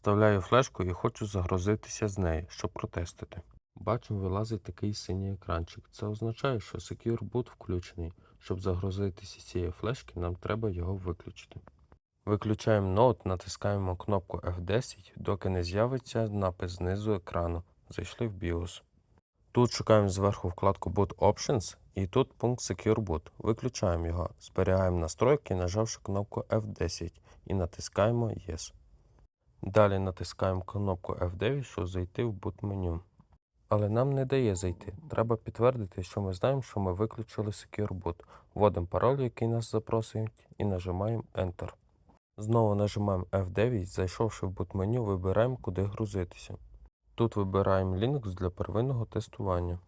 Вставляю флешку і хочу загрузитися з неї, щоб протестити. Бачу, вилазить такий синій екранчик. Це означає, що Secure Boot включений. Щоб загрузитися з цієї флешки, нам треба його виключити. Виключаємо ноут, натискаємо кнопку F10, доки не з'явиться напис знизу екрану. Зайшли в BIOS. Тут шукаємо зверху вкладку Boot Options і тут пункт Secure Boot. Виключаємо його, зберігаємо настройки, нажавши кнопку F10 і натискаємо Yes. Далі натискаємо кнопку F9, щоб зайти в boot меню. Але нам не дає зайти. Треба підтвердити, що ми знаємо, що ми виключили Secure Boot. Вводимо пароль, який нас запросить, і нажимаємо Enter. Знову нажимаємо F9, зайшовши в boot меню, вибираємо, куди грузитися. Тут вибираємо Linux для первинного тестування.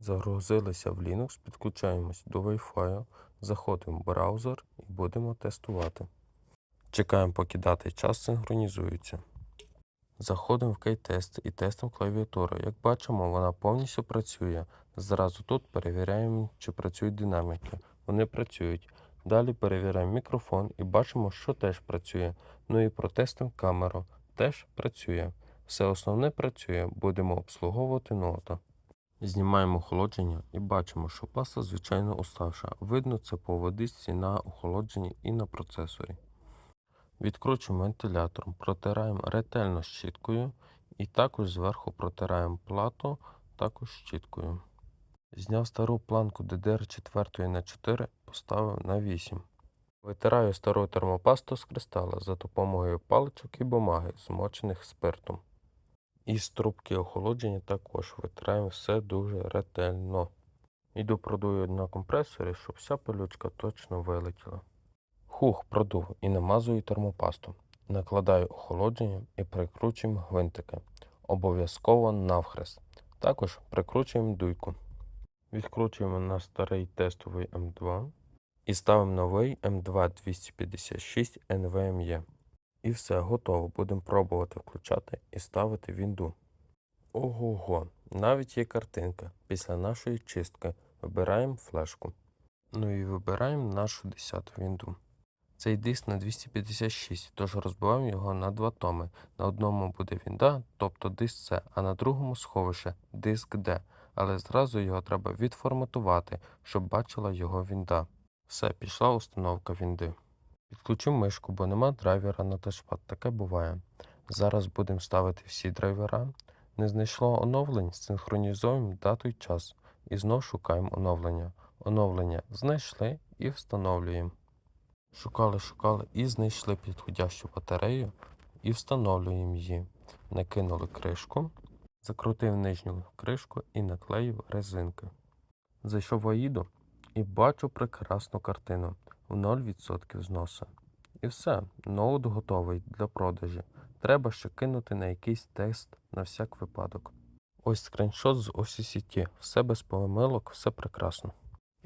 Загрузилися в Linux, підключаємось до Wi-Fi, заходимо в браузер і будемо тестувати. Чекаємо, поки дата і час синхронізуються. Заходимо в Keytest і тестимо клавіатуру. Як бачимо, вона повністю працює. Зразу тут перевіряємо, чи працюють динаміки. Вони працюють. Далі перевіряємо мікрофон і бачимо, що теж працює. Ну і протестимо камеру. Теж працює. Все основне працює, будемо обслуговувати нота. Знімаємо охолодження і бачимо, що паста звичайно уставша. Видно це по водичці на охолодженні і на процесорі. Відкручуємо вентилятором, протираємо ретельно щіткою і також зверху протираємо плату також щіткою. Зняв стару планку DDR4 на 4, поставив на 8. Витираю стару термопасту з кристала за допомогою паличок і бумаги, змочених спиртом. І з трубки охолодження також витираємо все дуже ретельно. Іду продую на компресорі, щоб вся пилючка точно вилетіла. Хух продув і намазую термопасту. Накладаю охолодження і прикручуємо гвинтики. Обов'язково навхрест. Також прикручуємо дуйку. Відкручуємо на старий тестовий М2 і ставимо новий М2 256 NVMe. І все, готово. Будемо пробувати включати і ставити вінду. Ого-го, навіть є картинка. Після нашої чистки вибираємо флешку. Ну і вибираємо нашу 10 вінду. Цей диск на 256, тож розбиваємо його на два томи. На одному буде вінда, тобто диск С, а на другому сховище диск Д. Але зразу його треба відформатувати, щоб бачила його вінда. Все, пішла установка вінди. Підключу мишку, бо нема драйвера на тачпад, таке буває. Зараз будемо ставити всі драйвера. Не знайшло оновлень, синхронізуємо дату й час. І знов шукаємо оновлення. Оновлення знайшли і встановлюємо. Шукали, шукали і знайшли підходящу батарею і встановлюємо її. Накинули кришку, закрутив нижню кришку і наклеїв резинки. Зайшов Аїду і бачу прекрасну картину в 0% зносу. І все, ноут готовий для продажі. Треба ще кинути на якийсь тест на всяк випадок. Ось скріншот з OCCT. Все без помилок, все прекрасно.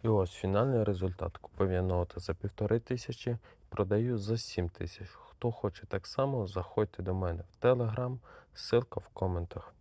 І ось фінальний результат. Купив я ноута за півтори тисячі, продаю за 7 тисяч. Хто хоче так само, заходьте до мене в Телеграм, ссылка в коментах.